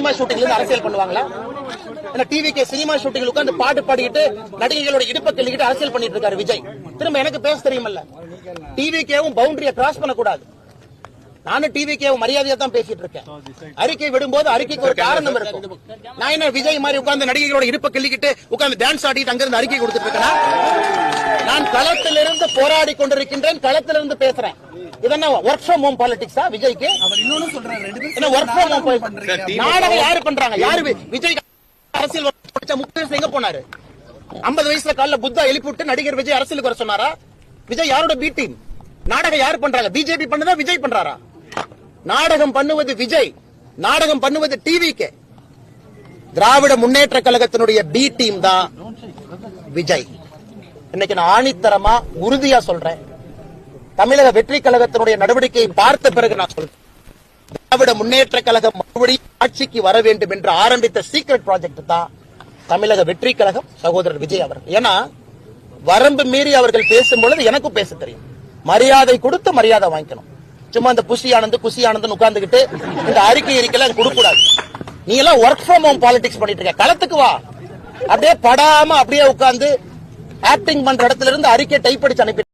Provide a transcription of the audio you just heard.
Cinema ஷூட்டிங்ல இருந்து அரசியல் பண்ணுவாங்களா? டிவிக்கு சினிமா ஷூட்டிங்ல உட்கார்ந்து பாட்டு பாடிக்கிட்டு நடிகைகளோட இடுப்பை கிள்ளிக்கிட்டு அரசியல் பண்ணிட்டு இருக்காரு விஜய். திரும்ப எனக்கு பேச தெரியுமல்ல. டிவிக்கேவும் பவுண்டரியை கிராஸ் பண்ணக்கூடாது. நானும் டிவிக்கேவும் மரியாதையா தான் பேசிட்டு இருக்கேன். அறிக்கை விடும்போது அறிக்கைக்கு ஒரு காரணம் இருக்கும். நான் என்ன விஜய் மாதிரி உட்கார்ந்து நடிகைகளோட இடுப்பை கிள்ளிக்கிட்டு உட்கார்ந்து டான்ஸ் ஆடிட்டு அங்கிருந்து அறிக்கை கொடுத்துட்டு இருக்கேன்? நான் களத்திலிருந்து போராடி கொண்டிருக்கின்றேன் களத்திலிருந்து பேசுறேன். இதென்ன ஒர்க் ஃப்ரம் ஹோம் பாலிடிக்ஸா விஜய்க்கு? அவர் இன்னொன்னு சொல்றாரு ரெண்டு பேரும் என்ன ஒர்க் ஃப்ரம் ஹோம் பண்றீங்க. நாடகம் யாரு பண்றாங்க? யாரு விஜய் அரசியல் படிச்ச எங்க போனாரு? ஐம்பது வயசுல காலைல புத்தா எழுப்பிவிட்டு நடிகர் விஜய் அரசியலுக்கு வர சொன்னாரா? விஜய் யாரோட பி டீம் நாடகம் யாரு பண்றாங்க? பிஜேபி பண்ணுதா விஜய் பண்றாரா? நாடகம் பண்ணுவது விஜய். நாடகம் பண்ணுவது டிவிக்கு திராவிட முன்னேற்ற கழகத்தினுடைய பி டீம் தான் விஜய். இன்னைக்கு நான் ஆணித்தரமா உறுதியா சொல்றேன். தமிழக வெற்றி கழகத்தினுடைய நடவடிக்கையை பார்த்த பிறகு நான் சொல்றேன். திராவிட முன்னேற்ற கழகம் மறுபடியும் ஆட்சிக்கு வர வேண்டும் என்று ஆரம்பித்த சீக்ரெட் ப்ராஜெக்ட் தான் தமிழக வெற்றி கழகம் சகோதரர் விஜய் அவர்கள். ஏன்னா வரம்பு மீறி அவர்கள் பேசும் பொழுது எனக்கும் பேச தெரியும். மரியாதை கொடுத்து மரியாதை வாங்கிக்கணும். சும்மா இந்த புசி ஆனந்த் குசி ஆனந்த் உட்கார்ந்துகிட்டு இந்த அறிக்கை அறிக்கைலாம் கொடுக்கூடாது நீ எல்லாம் ஒர்க் ஃப்ரம் ஹோம் பாலிடிக்ஸ் பண்ணிட்டு இருக்க. களத்துக்கு வா. அப்படியே படாம அப்படியே உட்கார்ந்து ஆக்டிங் பண்ற இடத்துல இருந்து அறிக்கை டைப் அடிச்சு அனுப்பி